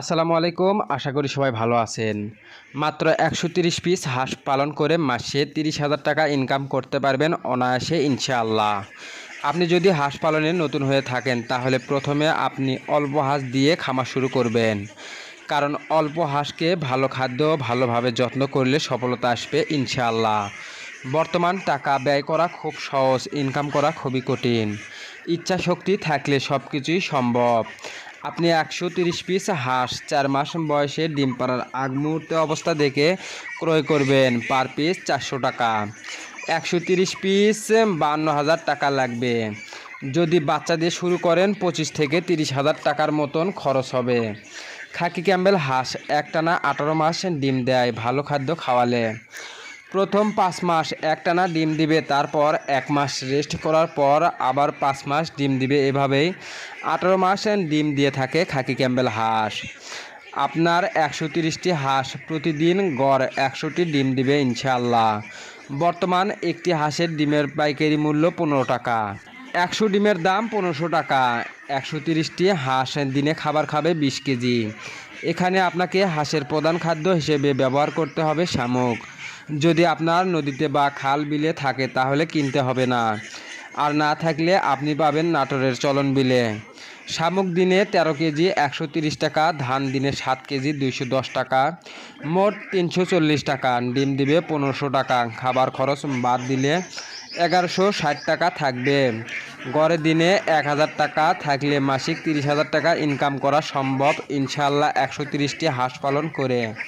আসসালামু আলাইকুম, আশা করি সবাই ভালো আছেন। মাত্র একশো তিরিশ পিস হাঁস পালন করে মাসে তিরিশ হাজার টাকা ইনকাম করতে পারবেন অনায়াসে, ইনশাআল্লাহ। আপনি যদি হাঁস পালনে নতুন হয়ে থাকেন, তাহলে প্রথমে আপনি অল্প হাঁস দিয়ে খামার শুরু করবেন। কারণ অল্প হাঁসকে ভালো খাদ্য, ভালোভাবে যত্ন করলে সফলতা আসবে, ইনশাআল্লাহ। বর্তমান টাকা ব্যয় করা খুব সহজ ইনকাম করা খুবই কঠিন। ইচ্ছা শক্তি থাকলে সব কিছুই সম্ভব। আপনি একশো তিরিশ পিস হাঁস চার মাস বয়সে ডিম পাড়ার আগ মুহূর্তে অবস্থা দেখে ক্রয় করবেন। পার পিস চারশো টাকা। একশো তিরিশ পিস বান্ন হাজার টাকা লাগবে। যদি বাচ্চা দিয়ে শুরু করেন, পঁচিশ থেকে তিরিশ হাজার টাকার মতন খরচ হবে। খাকি ক্যাম্বেল হাঁস একটানা আঠারো মাস ডিম দেয়, ভালো খাদ্য খাওয়ালে। প্রথম পাঁচ মাস একটানা ডিম দিবে, তারপর এক মাস রেস্ট করার পর আবার পাঁচ মাস ডিম দিবে এভাবেই। আঠারো মাস ডিম দিয়ে থাকে খাকি ক্যাম্বেল হাঁস। আপনার একশো তিরিশটি হাঁস প্রতিদিন গড় একশোটি ডিম দিবে ইনশাল্লাহ বর্তমান একটি হাঁসের ডিমের পাইকারি মূল্য পনেরো টাকা। একশো ডিমের দাম পনেরোশো টাকা। একশো তিরিশটি হাঁস দিনে খাবার খাবে বিশ কেজি। এখানে আপনাকে হাঁসের প্রধান খাদ্য হিসেবে ব্যবহার করতে হবে শামুক। যদি আপনার নদীতে বা খাল বিলে থাকে, তাহলে কিনতে হবে না। আর না থাকলে আপনি পাবেন নাটোরের চলন বিলে। শামুক দিনে তেরো কেজি একশো টাকা, ধান দিনে সাত কেজি দুইশো দশ টাকা, মোট তিনশো চল্লিশ টাকা, ডিম দিবে পনেরোশো টাকা, খাবার খরচ বাদ দিলে এগারোশো ষাট টাকা থাকবে। গড়ে দিনে এক হাজার টাকা থাকলে মাসিক তিরিশ হাজার টাকা ইনকাম করা সম্ভব। ইনশাল্লাহ একশো তিরিশটি হাঁস পালন করে।